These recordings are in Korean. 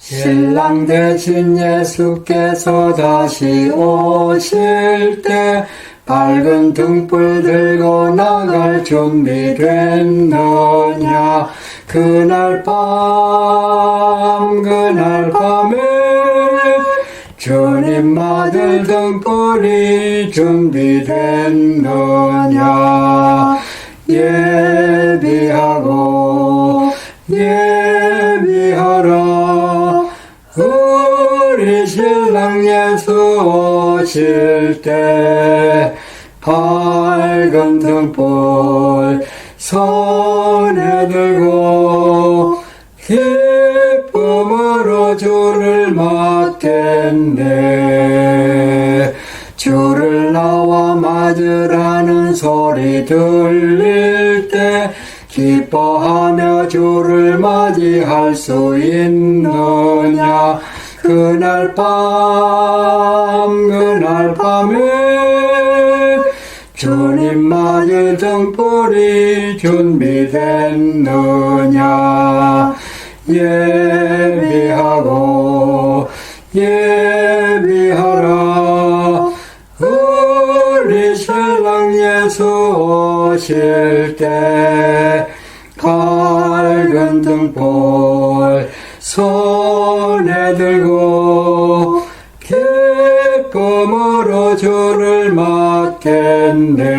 신랑 대신 예수께서 다시 오실 때 밝은 등불 들고 나갈 준비 됐느냐? 그날 밤 그날 밤에 주님 맞을 등불이 준비됐느냐? 예비하고 우리 신랑 예수 오실 때 밝은 등불 손에 들고 기쁨으로 주를 맞겠네. 주를 나와 맞으라는 소리 들릴 때 기뻐하며 주를 맞이할 수 있느냐 그날 밤 그날 밤에 주님 맞을 등불이 준비됐느냐? 예비하고 예비하라. 우리 신랑 예수 오실 때 밝은 등불 손에 들고 기쁨으로 주를 맞겠네.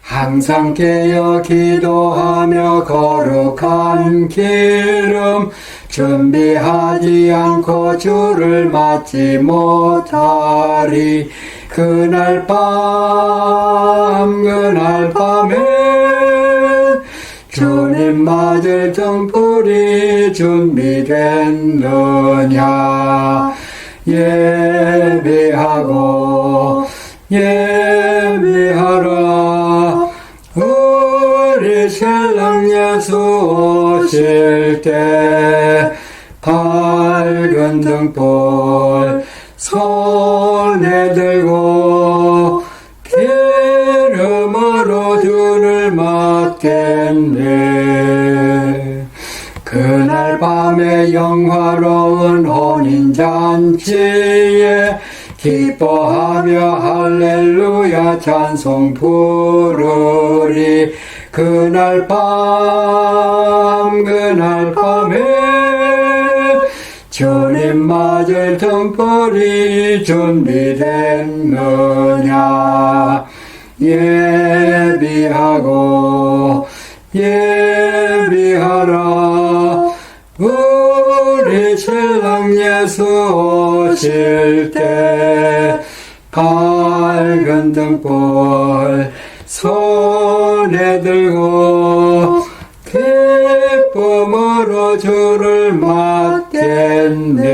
항상 깨어 기도하며 거룩한 기름 준비하지 않고 주를 맞지 못하리. 그날 밤 그날 밤에 주님 맞을 등 불이 준비됐느냐? 예비하고 예비하라. 우리 신랑 예수 오실 때 밝은 등불 손에 들고 기름으로 주를 맞겠네 그날 밤에 영화로운 혼인잔치에 기뻐하며 할렐루야 찬송 부르리. 그날 밤 그날 밤에 주님 맞을 등불이 준비됐느냐. 예비하고 예비하라 우리 신랑 예수 오실 때 밝은 등불 손에 들고 기쁨으로 주를 맞겠네